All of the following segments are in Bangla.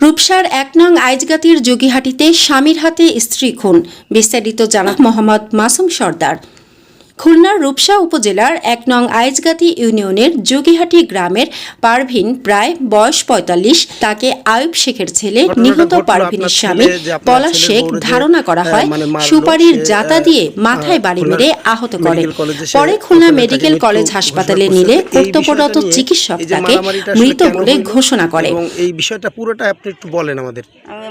রূপসার এক নং আইজগাতির যোগীহাটিতে স্বামীর হাতে স্ত্রী খুন। বিস্তারিত জানা মোহাম্মদ মাসুম সর্দার। খুলনার রূপসা উপজেলার এক নং আইজগাতি ইউনিয়নের যোগীহাটি গ্রামের পারভিন প্রায় বয়স পঁয়তাল্লিশ তাকে আয়ুব শেখের ছেলে নিহত পারভিনের স্বামী পলাশ শেখ ধারণা করা হয় মানে সুপারির জাতা দিয়ে মাথায় বাড়ি মেরে আহত করে। পরে খুলনা মেডিকেল কলেজ হাসপাতালে নিলে কর্তব্যরত চিকিৎসক তাকে মৃত বলে ঘোষণা করে। এই বিষয়টা পুরোটা আপনি একটু বলেন আমাদের।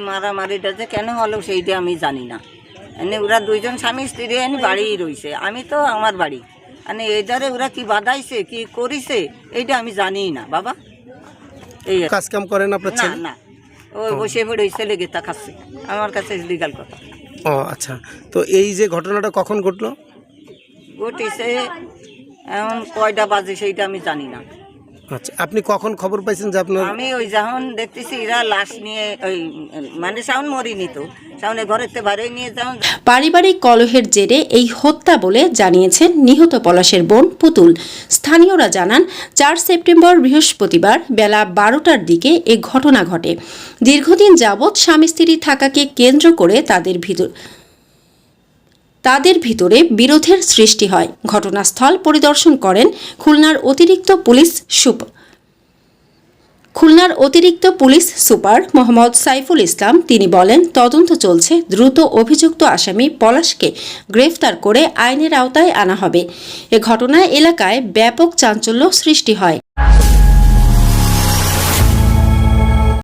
মারামারিটা যে কেন হলো সেইটা আমি জানি না। এনে ওরা দুইজন স্বামী স্ত্রী এনে বাড়ি রইছে। আমি তো আমার বাড়ি। মানে এইটারে ওরা কি বাধাইছে কি করিছে এইটা আমি জানি না বাবা। এই কাজ কাম করেন আপনার না ছেলে? না। ও বসে পড়ে ওই ছেলে গেতা খাচ্ছে। আমার কাছে লিগাল কথা। ও আচ্ছা। তো এই যে ঘটনাটা কখন ঘটলো? ঘটিছে এমন কয়টা বাজে সেইটা আমি জানি না। আচ্ছা আপনি কখন খবর পাইছেন যে আপনার আমি ওই যখন দেখতেছি এরা লাশ নিয়ে ওই মানে সাউন্ড মরিনি তো। সাউন্ডে ঘরের থেকে বাইরে নিয়ে যখন পারিবারিক কলহের জেরে এই হত্যা বলে জানিয়েছেন নিহত পলাশের বোন পুতুল। স্থানীয়রা জানান চার সেপ্টেম্বর বৃহস্পতিবার বেলা বারোটার দিকে এ ঘটনা ঘটে। দীর্ঘদিন যাবৎ স্বামী স্ত্রী থাকাকে কেন্দ্র করে তাদের ভিতর তাদের ভিতরে বিরোধের সৃষ্টি হয়। ঘটনাস্থল পরিদর্শন করেন খুলনার অতিরিক্ত পুলিশ সুপ, খুলনার অতিরিক্ত পুলিশ সুপার মোহাম্মদ সাইফুল ইসলাম। তিনি বলেন, তদন্ত চলছে, দ্রুত অভিযুক্ত আসামি পলাশকে গ্রেফতার করে আইনের আওতায় আনা হবে। এ ঘটনায় এলাকায় ব্যাপক চাঞ্চল্য সৃষ্টি হয়।